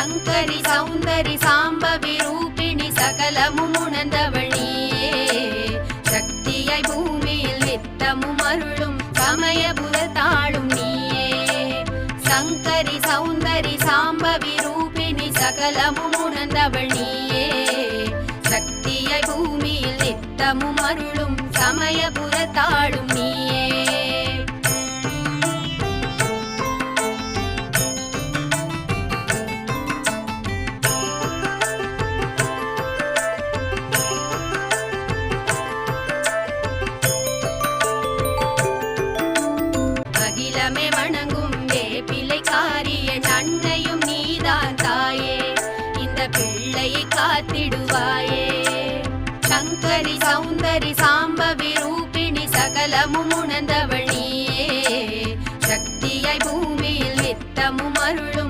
சங்கரி சௌந்தரி சாம்பவி ரூபிணி சகலமும் உணர்ந்தவழியே சக்தியை பூமியில் நித்தமும் அருளும் சமயபுர தாழும் நீயே. சங்கரி சௌந்தரி சாம்பவி ரூபிணி சகலமும் உணர்ந்தவழியே அகிலமே வணங்கும். வேப்பிலை காரிய நன்னையும் நீதான் தாயே. இந்த பிள்ளையை காத்திடுவாயே. சங்கரி சௌந்தரி சாம்பவி ரூபிணி சகலமும் உணர்ந்தவள் நீயே. சக்தியாய் பூமியில் நித்தமும் அருளும்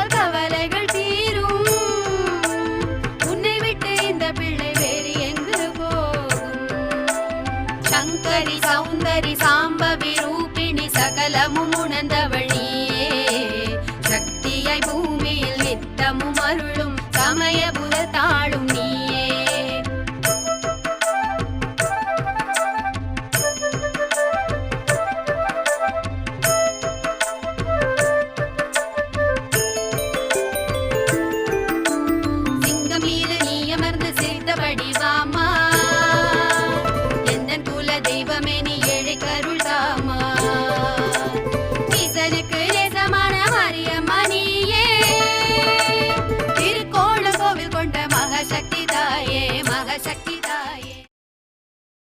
சங்கரி சௌந்தரி சாம்பவி ரூபிணி சகலமும் உணர்ந்தவள்.